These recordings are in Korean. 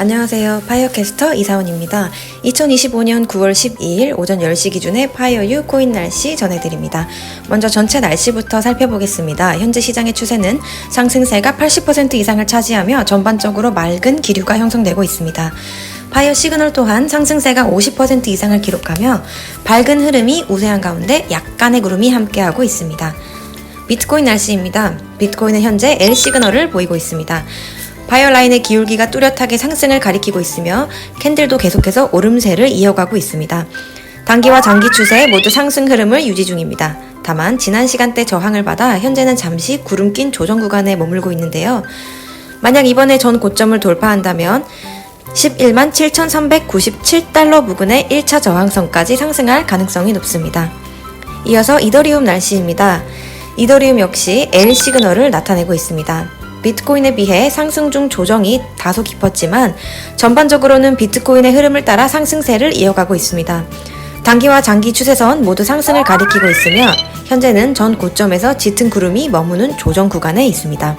안녕하세요. 파이어캐스터 이사원입니다. 2025년 9월 12일 오전 10시 기준의 파이어유 코인 날씨 전해드립니다. 먼저 전체 날씨부터 살펴보겠습니다. 현재 시장의 추세는 상승세가 80% 이상을 차지하며 전반적으로 맑은 기류가 형성되고 있습니다. 파이어 시그널 또한 상승세가 50% 이상을 기록하며 밝은 흐름이 우세한 가운데 약간의 구름이 함께하고 있습니다. 비트코인 날씨입니다. 비트코인은 현재 L 시그널을 보이고 있습니다. 바이오라인의 기울기가 뚜렷하게 상승을 가리키고 있으며 캔들도 계속해서 오름세를 이어가고 있습니다. 단기와 장기 추세 모두 상승 흐름을 유지 중입니다. 다만 지난 시간대 저항을 받아 현재는 잠시 구름 낀 조정 구간에 머물고 있는데요. 만약 이번에 전 고점을 돌파한다면 11만 7,397달러 부근의 1차 저항선까지 상승할 가능성이 높습니다. 이어서 이더리움 날씨입니다. 이더리움 역시 L 시그널을 나타내고 있습니다. 비트코인에 비해 상승 중 조정이 다소 깊었지만 전반적으로는 비트코인의 흐름을 따라 상승세를 이어가고 있습니다. 단기와 장기 추세선 모두 상승을 가리키고 있으며 현재는 전 고점에서 짙은 구름이 머무는 조정 구간에 있습니다.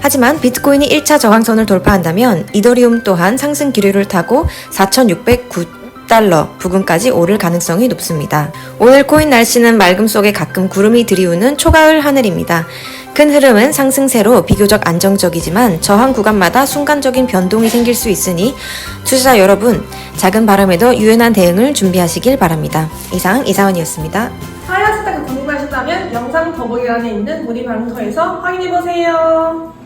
하지만 비트코인이 1차 저항선을 돌파한다면 이더리움 또한 상승 기류를 타고 4,609달러 부근까지 오를 가능성이 높습니다. 오늘 코인 날씨는 맑음 속에 가끔 구름이 들이우는 초가을 하늘입니다. 큰 흐름은 상승세로 비교적 안정적이지만 저항 구간마다 순간적인 변동이 생길 수 있으니 투자자 여러분 작은 바람에도 유연한 대응을 준비하시길 바랍니다. 이상 이사원이었습니다. 하얀 스타가 궁금하시다면 영상 더보기란에 있는 문의 방터에서 확인해보세요.